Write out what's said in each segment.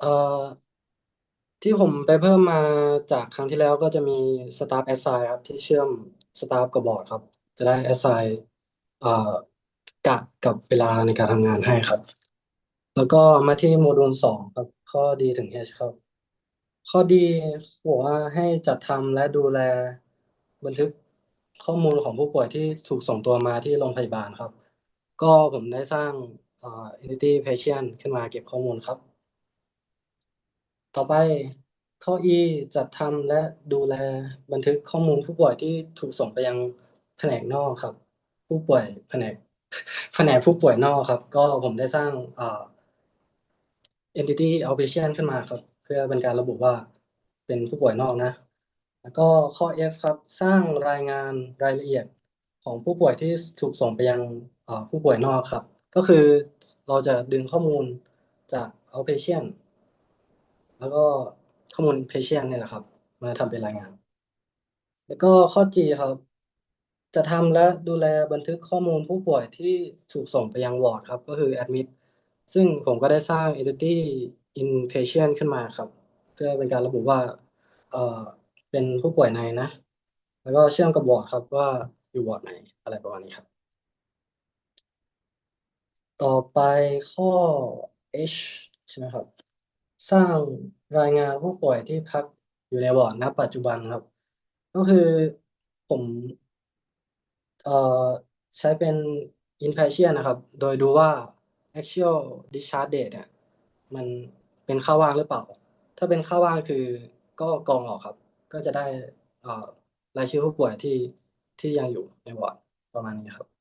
เอ่อ ที่ผมไปเพิ่มมาจากครั้งที่แล้วก็จะมี Staff Assign ครับ ที่เชื่อม Staff กับบอร์ดครับ จะได้ Assign เอ่อกะกับเวลาในการทำงานให้ครับ แล้วก็มาที่โมดูลสองครับ ข้อดีถึง H ครับ ข้อดีบอกว่าให้จัดทำและดูแลบันทึกข้อมูลของผู้ป่วยที่ถูกส่งตัวมาที่โรงพยาบาลครับ ก็ผมได้สร้างเอ่อ Entity Patient ขึ้นมาเก็บข้อมูลครับ ต่อไปข้อ E จัดทำและดูแลบันทึกข้อมูลผู้ป่วยที่ถูกส่งไปยังแผนกนอกครับ ผู้ป่วยแผนกแผนกผู้ป่วยนอกครับ ก็ผมได้สร้างเอ่อ entity outpatient ขึ้นมาครับ เพื่อเป็นการระบุว่าเป็นผู้ป่วยนอกนะ แล้วก็ข้อ F ครับ สร้างรายงานรายละเอียดของผู้ป่วยที่ถูกส่งไปยังผู้ป่วยนอกครับ ก็คือเราจะดึงข้อมูลจาก outpatient แล้วก็ข้อมูล patient เนี่ยแหละครับ มาทำเป็นรายงาน แล้วก็ข้อ G ครับ จะทำและดูแลบันทึกข้อมูลผู้ป่วยที่ถูกส่งไปยังวอร์ดครับ ก็คือ admit ซึ่งผมก็ได้สร้าง entity inpatient ขึ้นมาครับ เพื่อเป็นการระบุว่าเอ่อเป็นผู้ป่วยในนะ แล้วก็เชื่อมกับวอร์ดครับว่าอยู่วอร์ดไหนอะไรประมาณนี้ครับ ต่อไปข้อ H ใช่ไหมครับ สร้างรายงานผู้ป่วยที่พักอยู่ในวอร์ดณปัจจุบันครับ ก็คือผมเอ่อใช้เป็น inpatient นะครับ โดยดูว่า actual discharge date เนี่ยมันเป็นค่าว่างหรือเปล่า ถ้าเป็นค่าว่างคือก็กรองออกครับ ก็จะได้เอ่อรายชื่อผู้ป่วยที่ที่ยังอยู่ในวอร์ดประมาณนี้ครับ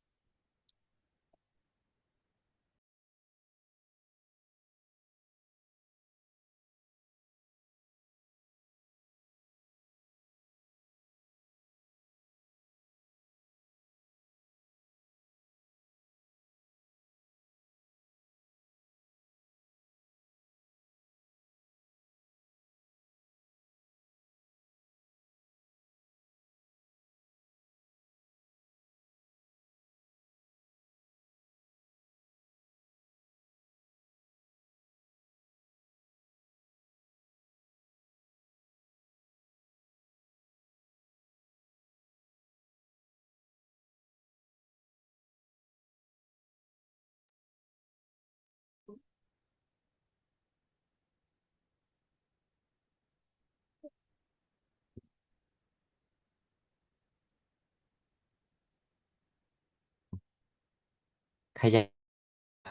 ขยับ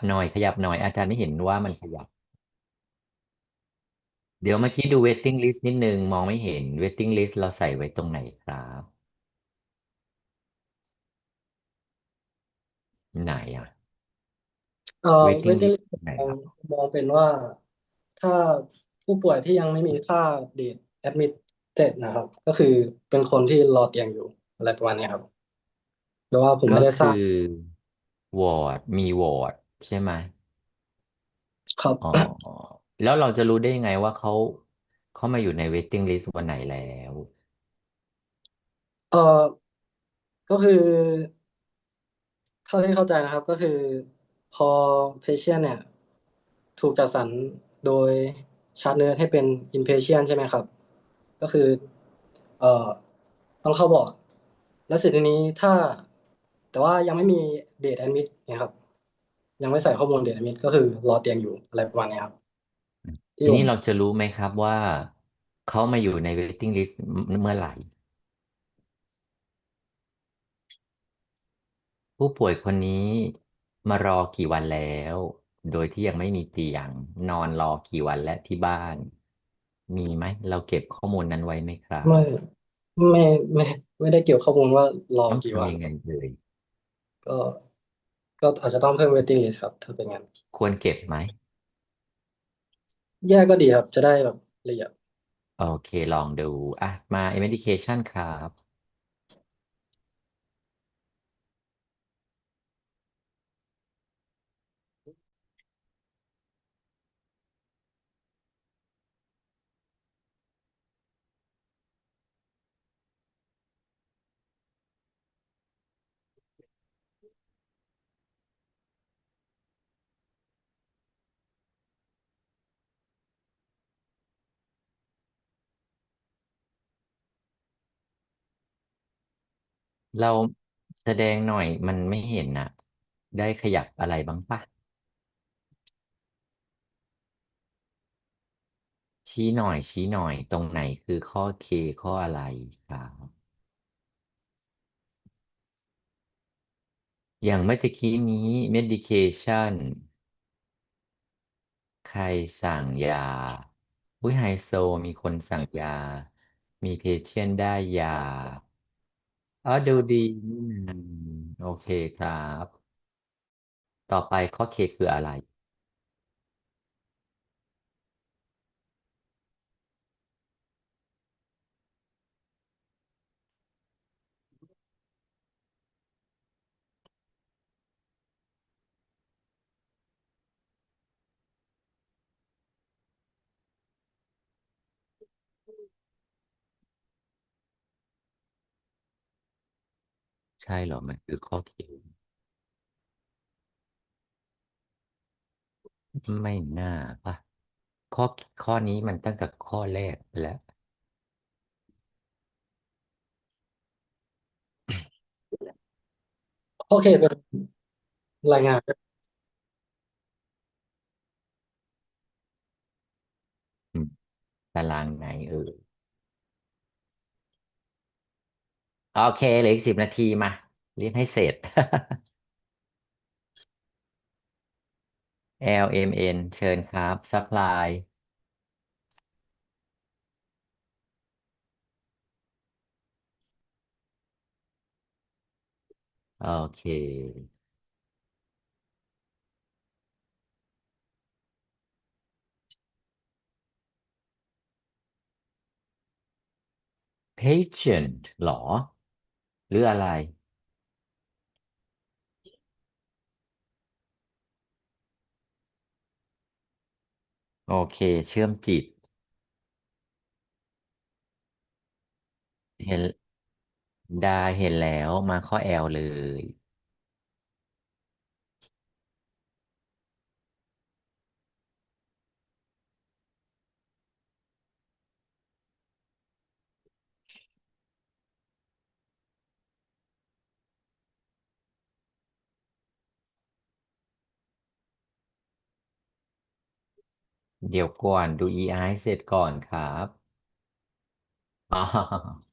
หน่อยขยับหน่อยอาจารย์ไม่เห็นว่ามันขยับ เดี๋ยวเมื่อกี้ดู waiting list นิดนึง มองไม่เห็น waiting list เราใส่ไว้ตรงไหนครับ ไหนอะเอ่อ waiting waiting list list ตรงไหนมอคงรับ มองเป็นว่าถ้าผู้ป่วยที่ยังไม่มีค่า date admitted นะครับ ก็คือเป็นคนที่รอเตียงอยู่อะไรประมาณนี้ครับแปลว่าผมก็ไม่ได้สคืร้างอ วอร์ดมีวอร์ดใช่ไหมครับอ๋อแล้วเราจะรู้ได้ยังไงว่าเขาเขามาอยู่ใน waiting list วันไหนแล้ว เอ่อก็คือ เท่าที่เข้าใจนะครับ ก็คือ พอ patient เนี่ย ถูกจัดสรรโดยชาร์ตเนิร์ดให้เป็น inpatient ใช่ไหมครับ ก็คือ เอ่อ ต้องเข้าบอร์ด แล้วเสร็จทีนี้ถ้า แต่ว่ายังไม่มี date admit นะครับ ยังไม่ใส่ข้อมูล date admit ก็คือรอเตียงอยู่อะไรประมาณนี้ครับที่ทีผมนี้เราจะรู้ไหมครับว่าเขามาอยู่ใน waiting list เมื่อไหร่ ผู้ป่วยคนนี้มารอกี่วันแล้ว โดยที่ยังไม่มีเตียง นอนรอกี่วันและที่บ้าน มีไหม เราเก็บข้อมูลนั้นไว้ไหมครับ ไม่ ไม่ ไม่ ไม่ได้เกี่ยวข้อมูลว่ารอต้องกี่วันทำยังไงเลย ก็ ก็อาจจะต้องเพิ่ม waiting list ครับ ถ้าเป็นงั้น ควรเก็บไหม แยกก็ดีครับ จะได้แบบละเอียด โอเค ลองดู อะ มา medication ครับ เราแสดงหน่อยมันไม่เห็นน่ะได้ขยับอะไรบ้างปะชี้หน่อยชี้หน่อยตรงไหนคือข้อเคข้ออะไรครับอย่างเมื่อตะกี้นี้ medication ใครสั่งยาอุ้ยไฮโซมีคนสั่งยา มีเพเชียนได้ยา อ๋อดูดีนี่นะโอเคครับ ต่อไปข้อเคคืออะไร ใช่เหรอ มันคือข้อเคไม่น่าป่ะ ข้อข้อนี้มันตั้งแต่ข้อแรกไปแล้ว โอเคเป็นรายงานอืมตารางไหนเออ โอเคเหลืออีกสิบนาทีมาเรียนให้เสร็จ LMN เชิญครับ Supply โอเค Patient หรอ รืออะไร โอเค เชื่อมจิต เห็นได้เห็นแล้วมาข้อแอลเลย เดี๋ยวก่อนดู EI ให้เสร็จก่อนครับอ๋อ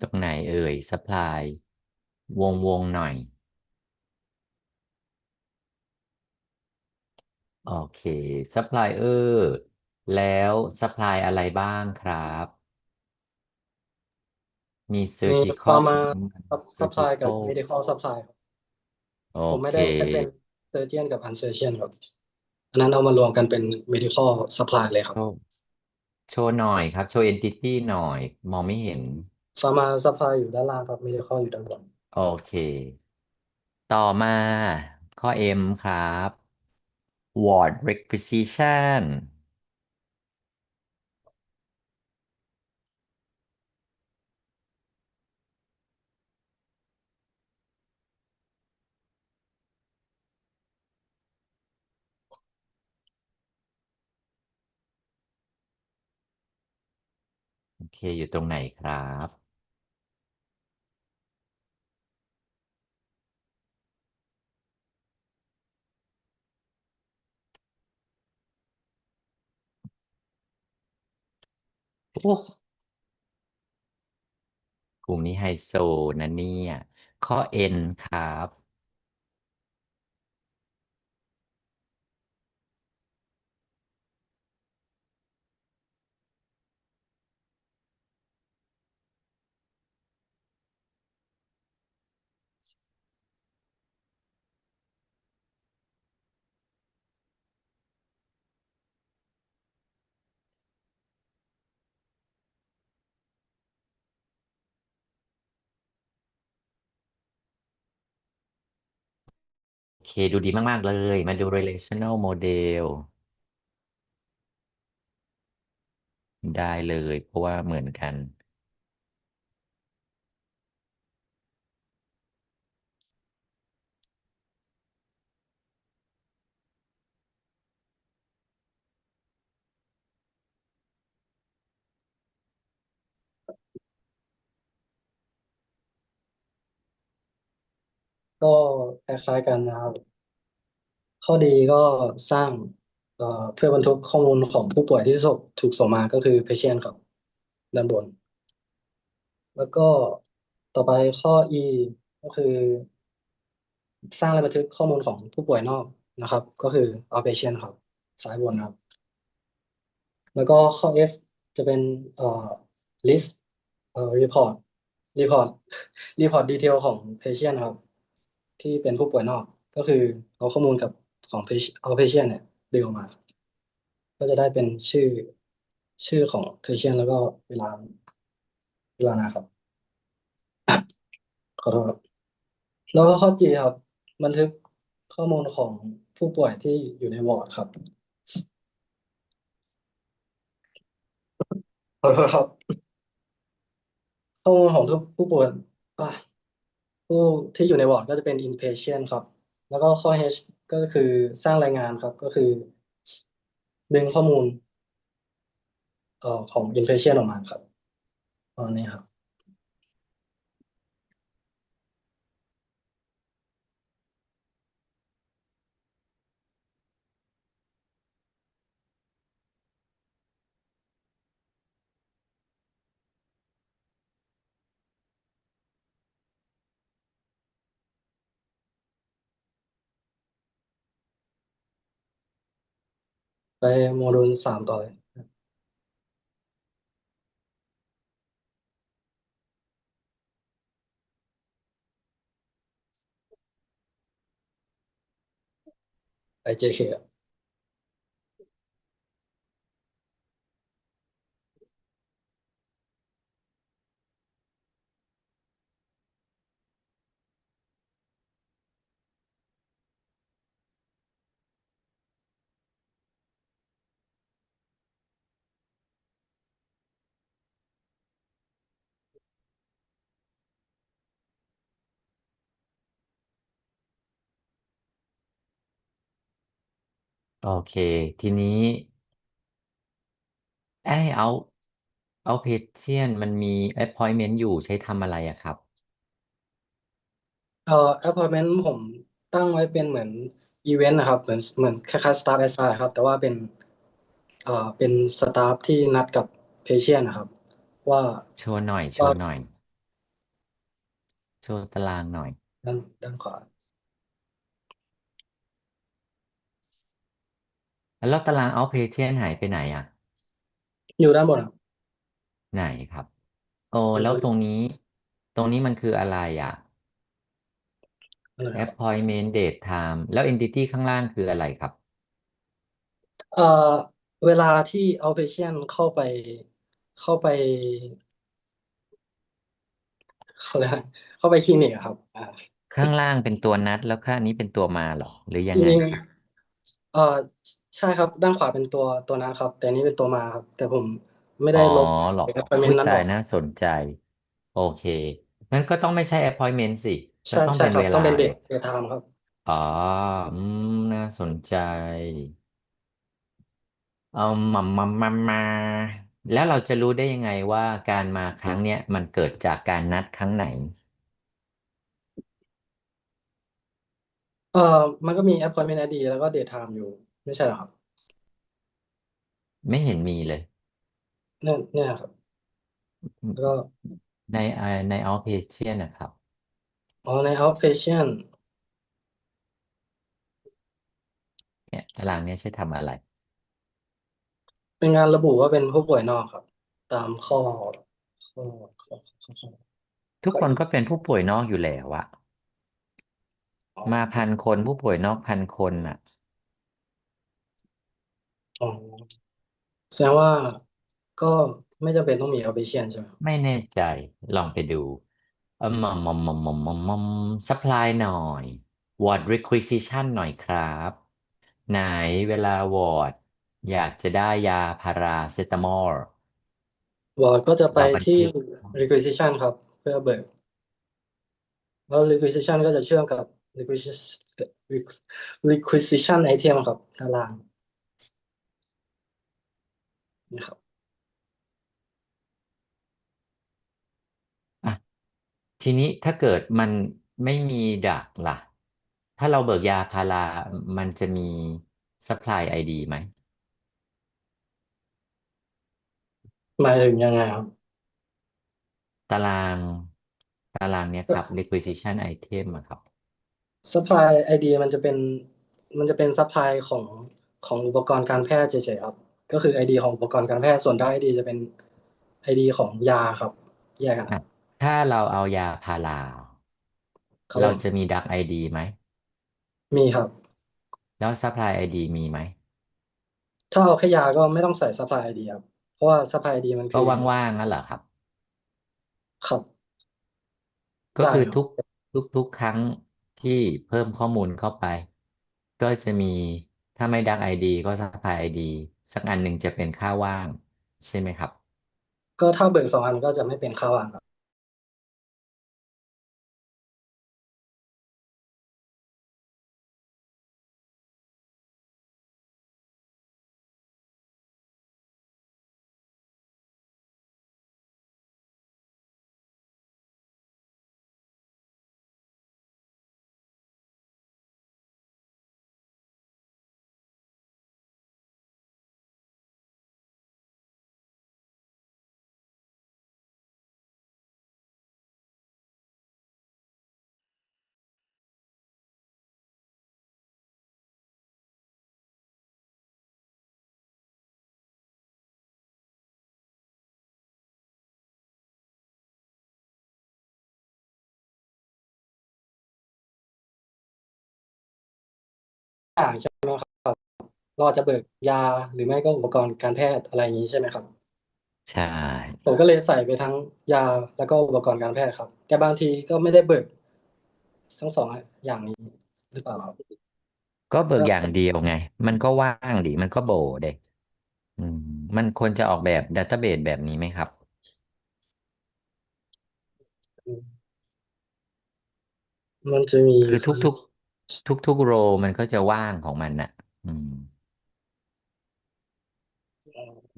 ตรงไหนเอ่ย supply วงวงหน่อย โอเค supplier แล้ว supply อะไรบ้างครับ มีมี surgical ฟาร์มาซัพพลายกับ surgical medical supply ครับโอผมไม่เค ได้เป็น surgeon กับ unsurgeon ครับ อันนั้นเอามารวมกันเป็น medical supply เลยครับ โชว์โชว์หน่อยครับ โชว์ entity หน่อย มองไม่เห็นฟาร์มาซัพพลายอยู่ด้านล่างครับ medical อยู่ด้านบน โอเค ต่อมาข้อ M ครับ ward requisition เคอยู่ตรงไหนครับ โอ้กลุ่มนี้ไฮโซนะเนี่ย ข้อ N ครับ เคดูดีมาก ๆ เลย มาดู relational model ได้เลย เพราะว่าเหมือนกัน ก็คล้ายๆกันนะครับ ข้อดีก็สร้างเอ่อเพื่อบรรทุกข้อมูลของผู้ป่วยที่ส่งถูกส่งมาก็คือ patient ครับ ด้านบน แล้วก็ต่อไปข้อ E ก็คือ สร้างและบันทึกข้อมูลของผู้ป่วยนอกนะครับ ก็คือ outpatient ครับ ซ้ายบนครับ แล้วก็ข้อ F จะเป็นเอ่อ list เอ่อ report report report detail ของ patient ครับ ที่เป็นผู้ป่วยนอก ก็คือเอาข้อมูลกับของ patient outpatient เนี่ยดึงออกมา ก็จะได้เป็นชื่อชื่อของ patient แล้วก็เวลาเวลานะครับขอโทษครับแล้วก็ข้อ G ครับ บันทึกข้อมูลของผู้ป่วยที่อยู่ในวอร์ดครับขอโทษครับข้อมูลของผู้ป่วยอะ ผู้ที่อยู่ในวอร์ดก็จะเป็น inpatient ครับ แล้วก็ข้อ H ก็คือสร้างรายงานครับก็คือ ดึงข้อมูลเอ่อของ inpatient ออกมาครับตอนนี้ครับ ไปโมดูลสามต่อเลยไป JK ครับ โอเค ทีนี้ไอ้เอาเอาเพจเชียนมันมี appointment อยู่ใช้ทำอะไรอะครับ เอ่อ appointment ผมตั้งไว้เป็นเหมือนอีเวนต์นะครับ เหมือนเหมือนคล้ายๆ staff assign ครับ แต่ว่าเป็นเอ่อเป็นสตาฟที่นัดกับ patient นะครับ ว่าโชว์หน่อย โชว่าว์หน่อย โชว์ตารางหน่อย ด้านด้านขวา แล้วตาราง outpatient หายไปไหนอะ อยู่ด้านบนครับไหนครับ โอ้อยู่แล้วบนตรงนี้ ตรงนี้มันคืออะไรอะนั่นแหละครับ appointment date time แล้ว entity ข้างล่างคืออะไรครับ เอ่อเวลาที่ outpatient เข้าไปเข้าไปเขาเรียกอะไรเข้าไปคลินิกอะครับอ่าข้างล่างเป็นตัวนัดแล้วข้างนี้เป็นตัวมาเหรอ หรือยัจงไงริงครับๆ เอ่อใช่ครับ ด้านขวาเป็นตัวตัวนั้นครับ แต่อันนี้เป็นตัวมาครับ แต่ผมไม่อ๋ได้อลบเหรอ appointment อุ้ยนั้นตาอยอก น่าสนใจ โอเค งั้นก็ต้องไม่ใช่ appointment สิก็ใช่ต้องใช่เป็นครับเวต้อลางเป็นเดดิทเดทไทม์ครับ อ๋ออืมน่าสนใจ เอามามามามาแล้วเราจะรู้ได้ยังไงว่าการมาครั้งเนี้ยมันเกิดจากการนัดครั้งไหน เอ่อมันก็มี appointment ID แล้วก็ date time อยู่ ไม่ใช่เหรอครับไม่เห็นมีเลย เนี่ยเนี่ยครับแล้วก็ในเอ่อใน outpatient นะครับ อ๋อใน outpatient เนี่ยตารางเนี้ยใช้ทำอะไร เป็นงานระบุว่าเป็นผู้ป่วยนอกครับ ตามข้อข้อข้อข้อข้อ ทุกข้อคนอีก็เป็นผู้ป่วยนอกอยู่แล้วอะอ๋อ มาพันคนผู้ป่วยนอกพันคนอะอ๋อแสดงว่าก็ไม่จำเป็นต้องมี outpatient ใช่ไหมครับไม่แน่ใจลองไปดูเออมอมมอมมอมมอมมอมมอม supply หน่อย ward requisition หน่อยครับ ไหนเวลาวอร์ดอยากจะได้ยาพาราเซตามอล วอร์ดก็จะไปเราบันที่ทึก requisition ครับ เพื่อเบิกแล้ว requisition ก็จะเชื่อมกับ requisition requisition item ครับด้านล่างนี่ครับอะทีนี้ถ้าเกิดมันไม่มีดักล่ะ ถ้าเราเบิกยาพารามันจะมี supply ID ไหมหมายถึงยังไงครับ ตาราง ตารางเนี้ยครับ requisition item อะครับ supply ID มันจะเป็นมันจะเป็น supply ของของอุปกรณ์การแพทย์เฉยๆครับ ก็คือ ID ของอุปกรณ์การแพทย์ส่วนด้าน ID จะเป็น ID ของยาครับ แยกกันอะถ้าเราเอายาพาราครับเราผมจะมีดัก ID ไหม มีครับ แล้ว supply ID มีไหม ถ้าเอาแค่ยาก็ไม่ต้องใส่ supply ID ครับเพราะว่า supply ID มันก็คือว่างๆนั่นเหรอครับ ครับ ก็ได้คือครับทุกทุกทุกครั้ง ที่เพิ่มข้อมูลเข้าไป ก็จะมีถ้าไม่ดักไอดีก็ซัพพลายไอดีสักอันหนึ่งจะเป็นค่าว่าง ใช่ไหมครับ ก็ถ้าเบิกสองอันก็จะไม่เป็นค่าว่างครับ อย่างใช่ไหมครับเราอาจจะเบิกยาหรือไม่ก็อุปกรณ์การแพทย์อะไรอย่างนี้ใช่ไหมครับใช่ผมก็เลยใส่ไปทั้งยาแล้วก็อุปกรณ์การแพทย์ครับ แต่บางทีก็ไม่ได้เบิกทั้งสองอย่างนี้หรือเปล่าครับก็เบิกก็อย่างเดียวไง มันก็ว่างดิมันก็โบเด็อืมมันควรจะออกแบบดัตเตอร์เบสแบบนี้ไหมครับ มันจะมีคือทุกๆ ทุกๆโรมันก็จะว่างของมันน่ะ อืม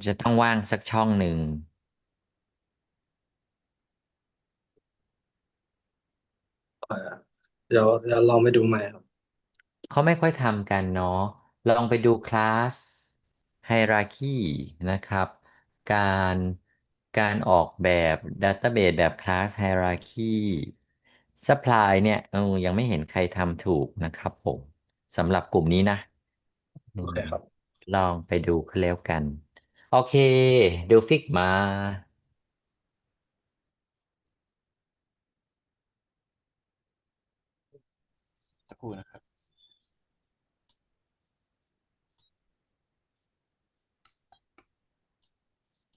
จะต้องว่างสักช่องหนึ่ง เอ่อเดี๋ยวเดี๋ยวลองไปดูใหม่ครับ เขาไม่ค่อยทำกันเนาะลองไปดูคลาสไฮราคีนะครับ การการออกแบบดัตเตอร์เบสแบบคลาสไฮราคีสปายเนี่ยเออยังไม่เห็นใครทำถูกนะครับผมสำหรับกลุ่มนี้นะอืโอมเคครับ ลองไปดูกันแล้วกัน โอเค ดูฟิกมา สักครู่นะครับ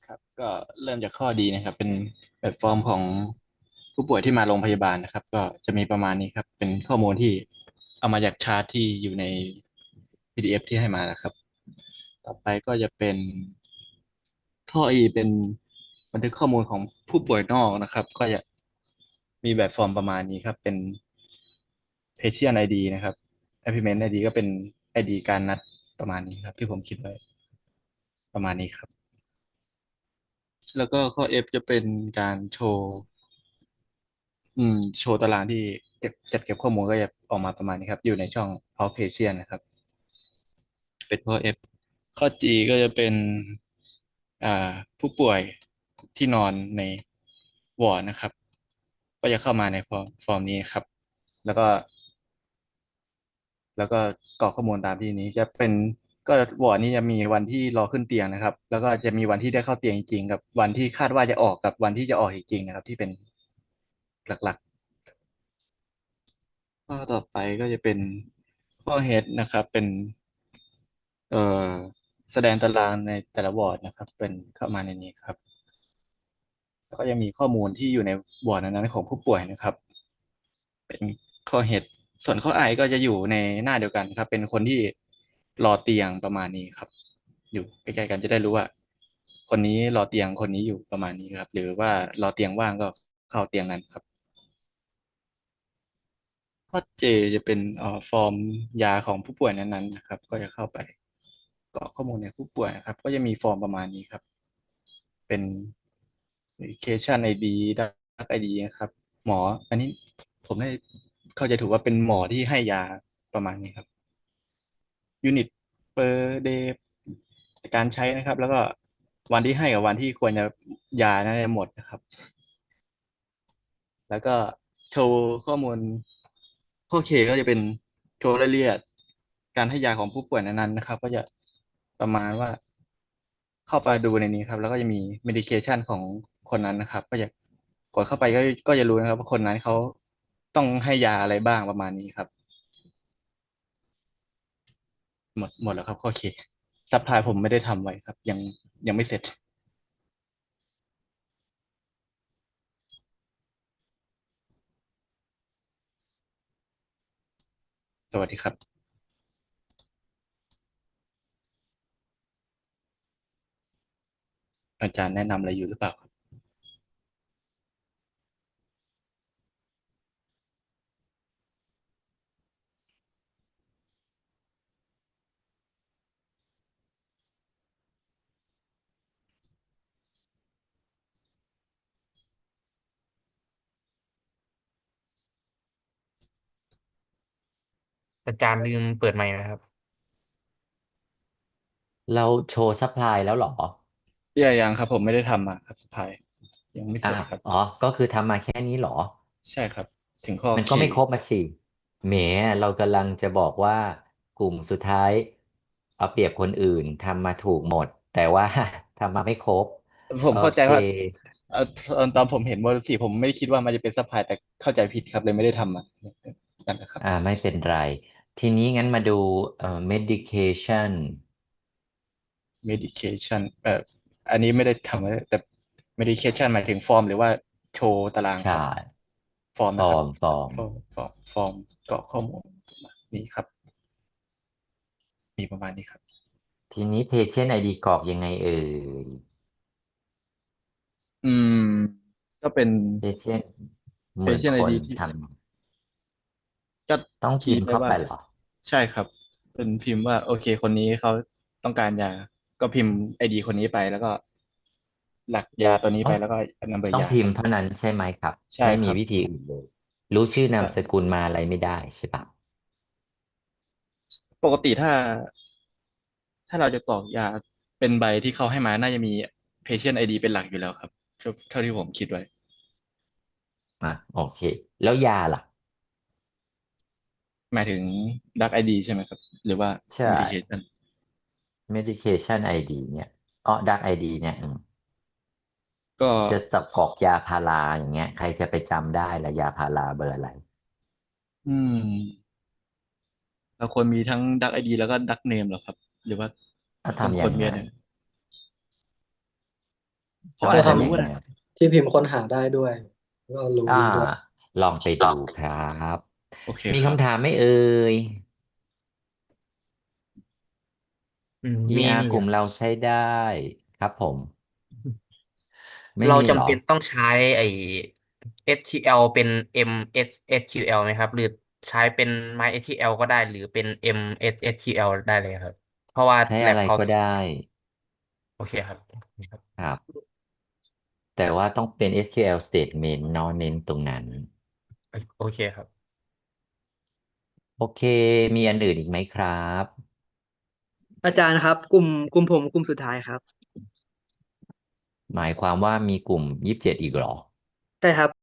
ครับ ก็เริ่มจากข้อดีนะครับ เป็นแบบฟอร์มของ ผู้ป่วยที่มาโรงพยาบาลนะครับ ก็จะมีประมาณนี้ครับ เป็นข้อมูลที่เอามาจากชาร์ตที่อยู่ใน PDF ที่ให้มานะครับ ต่อไปก็จะเป็นข้อ E เป็นบันทึกข้อมูลของผู้ป่วยนอกนะครับ ก็จะมีแบบฟอร์มประมาณนี้ครับ เป็น patient ID นะครับ appointment ID ก็เป็น ID การนัดประมาณนี้ครับ ที่ผมคิดไว้ ประมาณนี้ครับ แล้วก็ข้อ F จะเป็นการโชว์ อืม โชว์ตารางที่เก็บจัดเก็บข้อมูลก็จะออกมาประมาณนี้ครับ อยู่ในช่อง outpatient นะครับ เป็นข้อ F ข้อ G ก็จะเป็นอ่าผู้ป่วยที่นอนในวอร์ดนะครับ ก็จะเข้ามาในฟอร์มฟอร์มนี้ครับ แล้วก็ แล้วก็กรอกข้อมูลตามที่นี้จะเป็นก็วอร์ดนี้จะมีวันที่รอขึ้นเตียงนะครับ แล้วก็จะมีวันที่ได้เข้าเตียงจริงๆกับวันที่คาดว่าจะออกกับวันที่จะออกจริงๆนะครับ ที่เป็น หลักๆ ข้อต่อไปก็จะเป็นข้อ H นะครับ เป็นเอ่อแสดงตารางในแต่ละวอร์ดนะครับ เป็นเข้ามาในนี้ครับ แล้วก็ยังมีข้อมูลที่อยู่ในวอร์ดนั้นของผู้ป่วยนะครับ เป็นข้อ H ส่วนข้อไอก็จะอยู่ในหน้าเดียวกันครับ เป็นคนที่รอเตียงประมาณนี้ครับ อยู่ใกล้ๆกันจะได้รู้ว่า คนนี้รอเตียงคนนี้อยู่ประมาณนี้ครับ หรือว่ารอเตียงว่างก็เข้าเตียงนั้นครับ ข้อเจจะเป็นฟอร์มยาของผู้ป่วยนั้นๆนะครับ ก็จะเข้าไปกรอกข้อมูลในผู้ป่วยนะครับ ก็จะมีฟอร์มประมาณนี้ครับ เป็น medication ID drug ID นะครับ หมอ อันนี้ผมได้เข้าใจถูกว่าเป็นหมอที่ให้ยาประมาณนี้ครับ unit per day การใช้นะครับ แล้วก็วันที่ให้กับวันที่ควรจะยานั้นจะหมดนะครับ แล้วก็โชว์ข้อมูล ข้อเคก็จะเป็นโชว์รายละเอียดการให้ยาของผู้ป่วยนั้นๆนะครับ ก็จะประมาณว่าเข้าไปดูในนี้ครับ แล้วก็จะมี medication ของคนนั้นนะครับ ก็จะกดเข้าไปก็ก็จะรู้นะครับว่าคนนั้นเขาต้องให้ยาอะไรบ้างประมาณนี้ครับ หมดหมดแล้วครับข้อเคซัพพลายผมไม่ได้ทำไว้ครับ ยังยังไม่เสร็จ สวัสดีครับอาจารย์แนะนำอะไรอยู่หรือเปล่าครับ อาจารย์ลืมเปิดไมค์นะครับ เราโชว์ซัพพลายแล้วเหรอยังยังครับ ผมไม่ได้ทำมาครับสปายยังไม่เสร็อ่าจครับ อ๋อ ก็คือทำมาแค่นี้เหรอ ใช่ครับ ถึงข้อมันก็ไม่เคครบมาสิแหมเรากำลังจะบอกว่ากลุ่มสุดท้าย เอาเปรียบคนอื่นทำมาถูกหมด แต่ว่า ทำมาไม่ครบผมโอเข้าใจเคว่าเอ่อตอนตอนผมเห็นโมเดลสี่ผมไม่ได้คิดว่ามันจะเป็นซัพพลายแต่เข้าใจผิดครับเลยไม่ได้ทำมานั่นนะครับ อ่าไม่เป็นไร ทีนี้งั้นมาดูเอ่อ medication medication เอ่ออันนี้ไม่ได้ทำไว้แต่ medication หมายถึงฟอร์ม หรือว่าโชว์ตารางคใช่รับฟอร์มฟนะอครัร์บมฟอร์มฟอร์มฟอร์มฟอร์มกรอกข้อมูลนี่ครับ มีประมาณนี้ครับ ทีนี้ patient ID กรอกยังไงเอ่ย อืม ก็เป็น patient หมื่น patient คน ID ที่ทก็ำต้องพิชี้มพ์ไปเข้าว่า ไปเหรอ ใช่ครับ เป็นพิมพ์ว่า โอเค คนนี้เขาต้องการยา ก็พิมพ์ไอดีคนนี้ไปแล้วก็ หลักยาตัวนี้ไปต้องแล้วก็นัมเบอร์ต้องยา พิมพ์เท่านั้นใช่ไหมครับ ใช่ไม่มีครับ วิธีอื่นเลย รู้ชื่อนามใช่สกุลมาอะไรไม่ได้ใช่ปะปกติถ้า ถ้าเราจะกรอกยาเป็นใบที่เขาให้มาน่าจะมี patient ID เป็นหลักอยู่แล้วครับเท่าเท่าที่ผมคิดไว้ อะโอเค แล้วยาล่ะ หมายถึง Dark ID ใช่ไหมครับ หรือว่า ใช่ medication medication ID เนี่ยอ๋อ dark ID เนี่ยอืมก็ จะจับกรอกยาพาราอย่างเงี้ย ใครจะไปจำได้ละยาพาราเบอร์อะไร อืม เราควรมีทั้ง Dark ID แล้วก็ Dark Name เหรอครับ หรือว่าถ้าต้องทำอคย่านงมีนั้อะไรนเขาถ้าอาจจะทำอรู้ย่างก็ได้นั้นที่พิมพ์ค้นหาได้ด้วย ก็รู้อ่านี้ด้วย ลองไปดูครับ โอเคมีครับคำถามไหม่เอ่ย อืมมี ER มีกลุ่มเราใช้ได้ครับผม ไม่เรามีเหรจำอ เป็นต้องใช้ไอ้ SQL เป็น MSSQL ไหมครับ หรือใช้เป็น MySQL ก็ได้ หรือเป็น MSSQL ได้เลยครับ เพราะว่าใช้แลอะบไรเขาก็ได้โอเคครับโอเคครับ ครับ แต่ว่าต้องเป็น SQL statement เนอะเน้นตรงนั้น โอเคครับ โอเค มีอันอื่นอีกไหมครับ อาจารย์ครับ กลุ่มกลุ่มผมกลุ่มสุดท้ายครับหมายความว่ามีกลุ่มยี่สิบเจ็ดอีกเหรอ ใช่ครับ